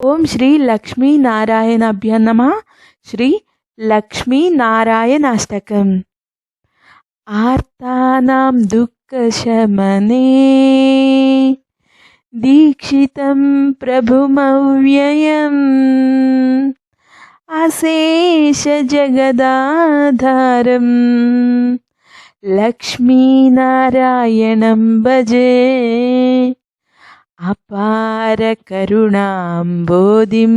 ओम श्री लक्ष्मी नारायणाभ्य नम। श्री लक्ष्मी नारायण अष्टक आर्ता दुख शमने दीक्षित प्रभु मव्यय अशेष जगदाधार लक्ष्मी नारायण भजे। അപാര കരുണാംബോധിം.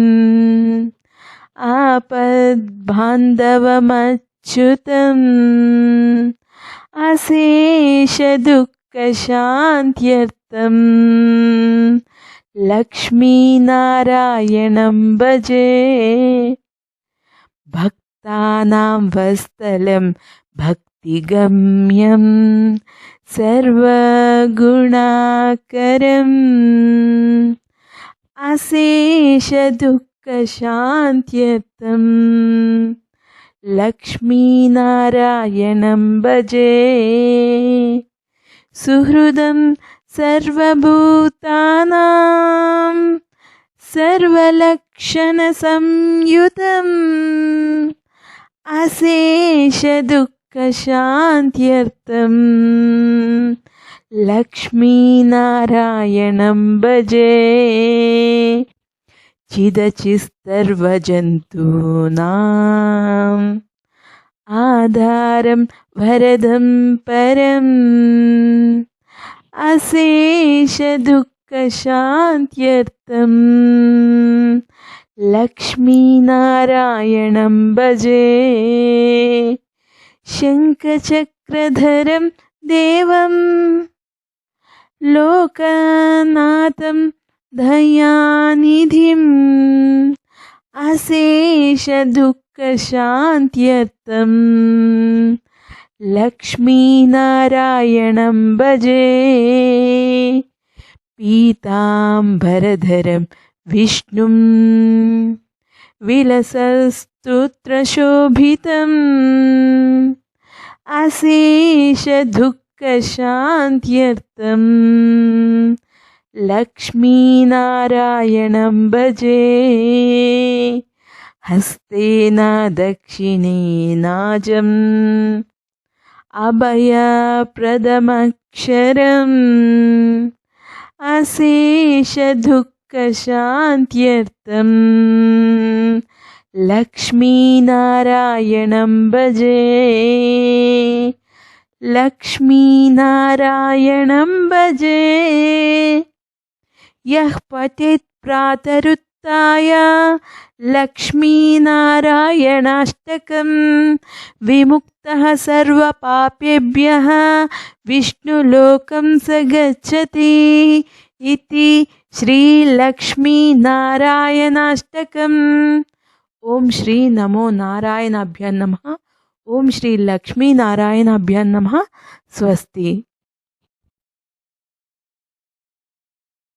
അശേഷ അശേഷദുഃഖശാന്ത്യർത്ഥം. ലക്ഷ്മീനാരായണം ഭജേ. ഭക്താനാം വസ്തലം ഭക്ത തികമ്യം സർവഗുണാകരം. അശേഷദുഃഖശാന്ത്യത്വം ലക്ഷ്മീനാരായണം ഭജേ. സുഹൃദം സർവഭൂതാനാം. സർവലക്ഷണസംയുതം. അശേഷദുഃഖ ലോകശാന്ത്യർത്ഥം ലക്ഷ്മീനാരായണം ഭജേ. ചിതചിസ്തർവജന്തൂനാം. ആധാരം ഭരതം പരം. അശേഷദുഃഖശാന്ത്യർത്ഥം. ലക്ഷ്മീനാരായണം ഭജേ. शङ्खचक्रधरं देवं लोकनाथं दयानिधिम् अशेषदुःखशान्त्यर्थं लक्ष्मीनारायणं भजे पीताम्बरधरं विष्णुं विलसस्तोत्रशोभितम् अशेषदुःखशान्त्यर्थं लक्ष्मीनारायणं भजे हस्तेन दक्षिणेनाजम् अभयप्रदमक्षरम् अशेषदुःखशान्त्यर्थं लक्ष्मीनारायणं भजे। लक्ष्मीनारायणं भजे। यः पठेत् प्रातरुत्थाय लक्ष्मीनारायणाष्टकं विमुक्तः सर्वपापेभ्यः विष्णुलोकं स गच्छति इति श्रीलक्ष्मीनारायणाष्टकम् ॐ श्री नमो नारायणाभ्य नमः। ओम श्री लक्ष्मी नारायणाभ्य नमः। स्वस्ति।